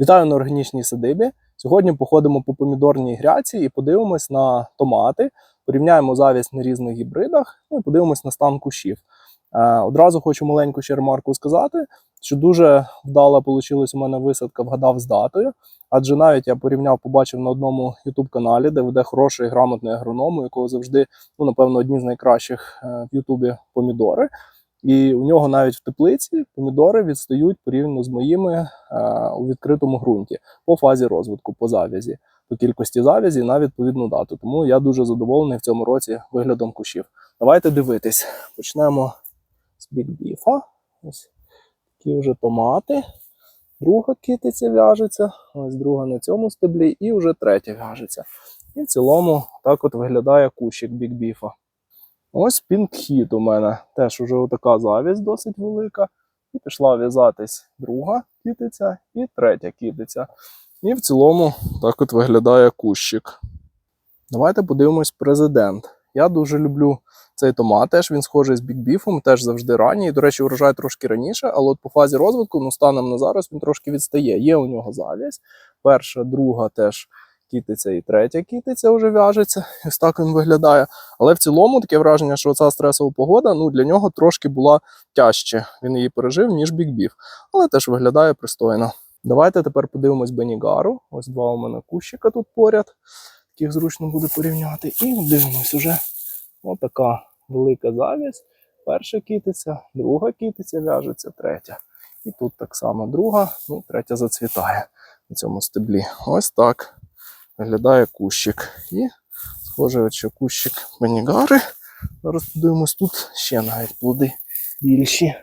Вітаю на органічній садибі. Сьогодні походимо по помідорній гряці і подивимось на томати, порівняємо завість на різних гібридах, ну і подивимось на стан кущів. Е, одразу хочу маленьку ще ремарку сказати, що дуже вдала вийшла у мене висадка вгадав з датою. Адже навіть я порівняв, побачив на одному youtube каналі, де веде хороший грамотний агроном, у якого завжди, ну напевно, одні з найкращих е, в Ютубі помідори. І у нього навіть в теплиці помідори відстають порівняно з моїми е, у відкритому ґрунті по фазі розвитку, по завязі, по кількості завязі на відповідну дату. Тому я дуже задоволений в цьому році виглядом кущів. Давайте дивитись. Почнемо з бікбіфа. Ось такі вже томати. Друга китиця в'яжеться, ось друга на цьому стеблі, і вже третя в'яжеться. І в цілому так от виглядає кущик бікбіфа. Ось пінкхіт у мене теж уже така завість досить велика. І пішла в'язатись друга кітиця і третя кітиця. І в цілому так от виглядає кущик. Давайте подивимось президент. Я дуже люблю цей томат, теж він схожий з бікбіфом, теж завжди ранній. До речі, врожай трошки раніше, але от по фазі розвитку, ну станом на зараз він трошки відстає. Є у нього завість. Перша, друга теж кітиця і третя кітиця вже в'яжеться. Ось так він виглядає. Але в цілому таке враження, що ця стресова погода ну, для нього трошки була тяжче. Він її пережив, ніж бікбіф. Але теж виглядає пристойно. Давайте тепер подивимось Бенігару. Ось два у мене кущика тут поряд, яких зручно буде порівняти. І дивимось уже отака велика завість. Перша кітиця, друга кітиця в'яжеться, третя. І тут так само друга, ну, третя зацвітає на цьому стеблі. Ось так виглядає кущик. І схоже, що кущик Бенігари. Зараз подивимось, тут ще навіть плоди більші.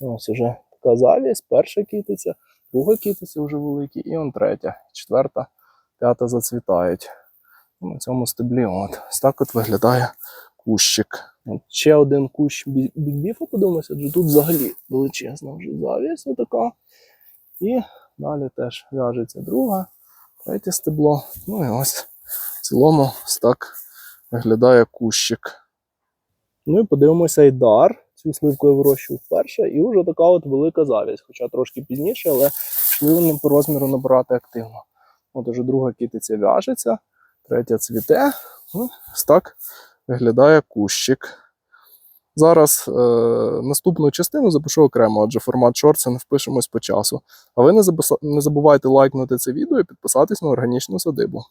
Ось уже така завість, перша кітиця, друга кітиця вже великі, і он третя, четверта, п'ята зацвітають. На цьому стеблі от. Ось так от виглядає кущик. От ще один кущ бі- бікбіфа, подивимося, адже тут взагалі величезна вже завість отака. І далі теж в'яжеться друга, третє стебло. Ну і ось в цілому ось так виглядає кущик. Ну і подивимося і дар. Цю сливку я вирощую вперше, і вже така от велика завість, хоча трошки пізніше, але йшли вони по розміру набирати активно. От уже друга кітиця в'яжеться, третя цвіте. Ну, ось так виглядає кущик. Зараз е, наступну частину запишу окремо, адже формат шорт не впишемось по часу. А ви не забувайте лайкнути це відео і підписатись на органічну садибу.